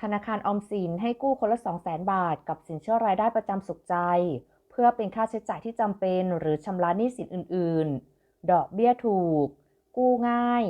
ธนาคารออมสินให้กู้คนละ 200,000 บาท กับสินเชื่อรายได้ประจำสุขใจ เพื่อเป็นค่าใช้จ่ายที่จำเป็นหรือชำระหนี้สินอื่น ๆ ดอกเบี้ยถูก กู้ง่าย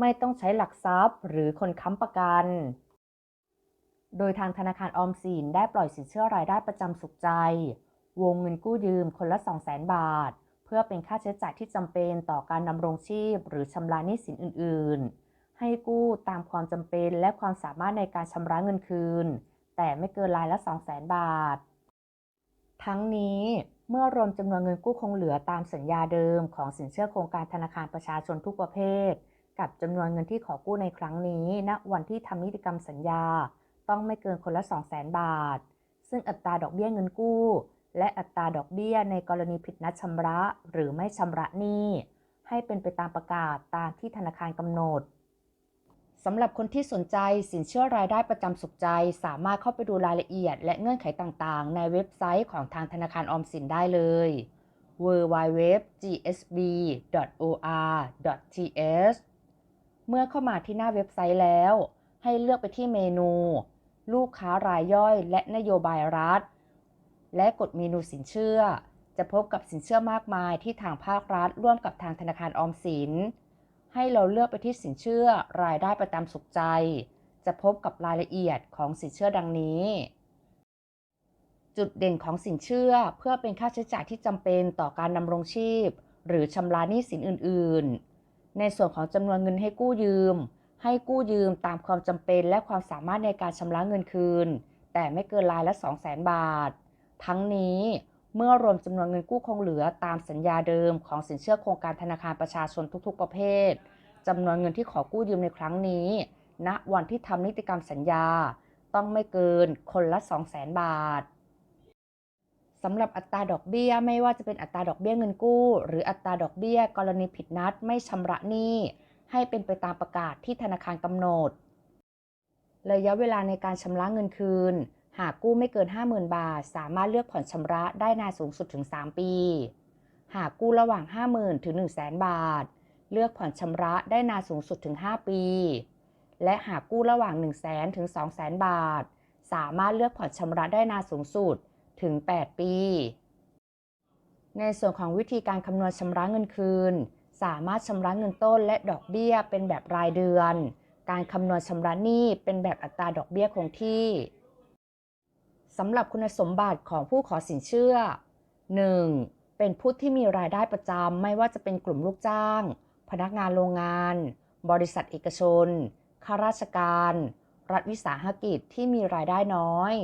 ไม่ต้องใช้หลักทรัพย์ หรือคนค้ำประกัน โดยทางธนาคารออมสินได้ปล่อยสินเชื่อรายได้ประจำสุขใจ วงเงินกู้ยืมคนละ 200,000 บาท เพื่อเป็นค่าใช้จ่ายที่จำเป็นต่อการดำรงชีพ หรือชำระหนี้สินอื่น ๆ ให้กู้ตามความจำเป็นและความสามารถในการชำระเงินคืน แต่ไม่เกินรายละ 200,000 บาท ทั้งนี้เมื่อรวมจำนวนเงินกู้คงเหลือตามสัญญาเดิมของสินเชื่อโครงการธนาคารประชาชนทุกประเภท กับจำนวนเงินที่ขอกู้ในครั้งนี้ณวันที่ทำนิติกรรมสัญญา ต้องไม่เกินคนละ 200,000 บาท ซึ่งอัตราดอกเบี้ยเงินกู้ และอัตราดอกเบี้ยในกรณีผิดนัดชำระหรือไม่ชำระหนี้ให้เป็นไปตามประกาศตามที่ธนาคารกำหนด สำหรับคนที่สนใจสินเชื่อรายได้ประจำสุขใจ สามารถเข้าไปดูรายละเอียด และเงื่อนไขต่างๆ ในเว็บไซต์ของทางธนาคารออมสินได้เลย www.gsb.or.th เมื่อเข้ามาที่หน้าเว็บไซต์แล้ว ให้เลือกไปที่เมนู ลูกค้ารายย่อยและนโยบายรัฐ และกดเมนูสินเชื่อ จะพบกับสินเชื่อมากมายที่ทางภาครัฐ ร่วมกับทางธนาคารออมสิน ให้เราเลือกไปที่สินเชื่อรายได้ประจำสุขใจ จะพบกับรายละเอียดของสินเชื่อดังนี้ จุดเด่นของสินเชื่อเพื่อเป็นค่าใช้จ่ายที่จำเป็นต่อการดำรงชีพ หรือชำระหนี้สินอื่น ๆ ในส่วนของจำนวนเงินให้กู้ยืม ให้กู้ยืมตามความจำเป็นและความสามารถในการชำระเงินคืน แต่ไม่เกินรายละ 200,000 บาท ทั้งนี้ เมื่อรวมจำนวนเงินกู้คงเหลือตามสัญญาเดิมของสินเชื่อโครงการธนาคารประชาชนทุกๆ ประเภทจำนวนเงินที่ขอกู้ยืมในครั้งนี้ ณ วันที่ทำนิติกรรมสัญญา ต้องไม่เกินคนละ 200,000 บาทสำหรับอัตราดอกเบี้ยไม่ว่าจะเป็นอัตราดอกเบี้ยเงินกู้ หรืออัตราดอกเบี้ยกรณีผิดนัดไม่ชำระหนี้ ให้เป็นไปตามประกาศที่ธนาคารกำหนด ระยะเวลาในการชำระเงินคืน หากกู้ไม่เกิน 50,000 บาท สามารถเลือกผ่อนชำระได้นานสูงสุดถึง 3 ปี หากกู้ระหว่าง 50,000 ถึง 100,000 บาท เลือกผ่อนชำระได้นานสูงสุดถึง 5 ปี และหากกู้ระหว่าง 100,000 ถึง 200,000 บาท สามารถเลือกผ่อนชำระได้นานสูงสุดถึง 8 ปี ในส่วนของวิธีการคำนวณชำระเงินคืน สามารถชำระเงินต้นและดอกเบี้ยเป็นแบบรายเดือน การคำนวณชำระหนี้เป็นแบบอัตราดอกเบี้ยคงที่ สำหรับคุณสมบัติของผู้ขอสินเชื่อ 1. เป็นผู้ที่มีรายได้ประจำไม่ว่าจะเป็นกลุ่มลูกจ้าง พนักงานโรงงาน บริษัทเอกชน ข้าราชการ รัฐวิสาหกิจที่มีรายได้น้อย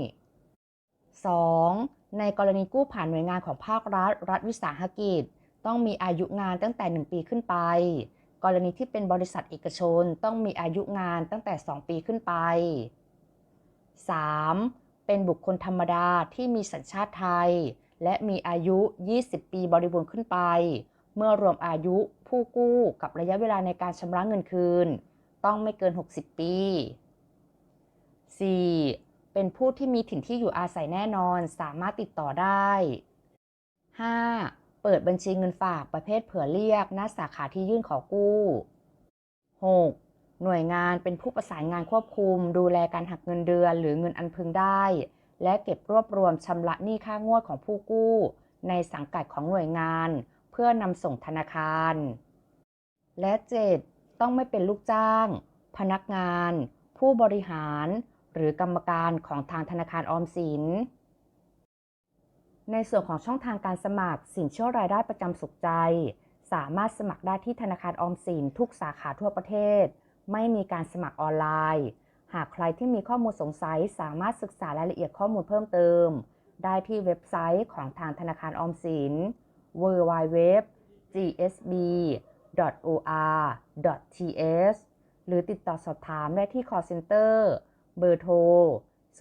2. ในกรณีกู้ผ่านหน่วยงานของภาครัฐ รัฐวิสาหกิจ ต้องมีอายุงานตั้งแต่ 1 ปีขึ้นไป กรณีที่เป็นบริษัทเอกชนต้องมีอายุงานตั้งแต่ 2 ปีขึ้นไป 3. เป็นบุคคลธรรมดาที่มีสัญชาติไทย และมีอายุ 20 ปีบริบูรณ์ขึ้นไป เมื่อรวมอายุผู้กู้กับระยะเวลาในการชำระเงินคืน ต้องไม่เกิน 60 ปี 4. เป็นผู้ที่มีถิ่นที่อยู่อาศัยแน่นอนสามารถติดต่อได้ 5. เปิดบัญชีเงินฝากประเภทเผื่อเรียกหน้าสาขาที่ยื่นขอกู้ 6. หน่วยงานเป็นผู้ประสานงานควบคุม ดูแลการหักเงินเดือน หรือเงินอันพึงได้ และเก็บรวบรวมชำระหนี้ค่างวดของผู้กู้ ในสังกัดของหน่วยงาน เพื่อนำส่งธนาคาร และ 7. ต้องไม่เป็นลูกจ้าง พนักงาน ผู้บริหาร หรือกรรมการของทางธนาคารออมสิน ในส่วนของช่องทางการสมัครสินเชื่อรายได้ประจำสุขใจ สามารถสมัครได้ที่ธนาคารออมสินทุกสาขาทั่วประเทศ ไม่มีการสมัครออนไลน์ หากใครที่มีข้อมูลสงสัยสามารถศึกษารายละเอียดข้อมูลเพิ่มเติม ได้ที่เว็บไซต์ของทางธนาคารออมสิน www.gsb.or.th หรือติดต่อสอบถามได้ที่ call center เบอร์โทร 02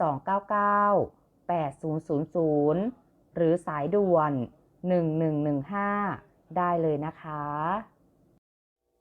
299 8000 หรือสายด่วน 1115 ได้เลยนะคะ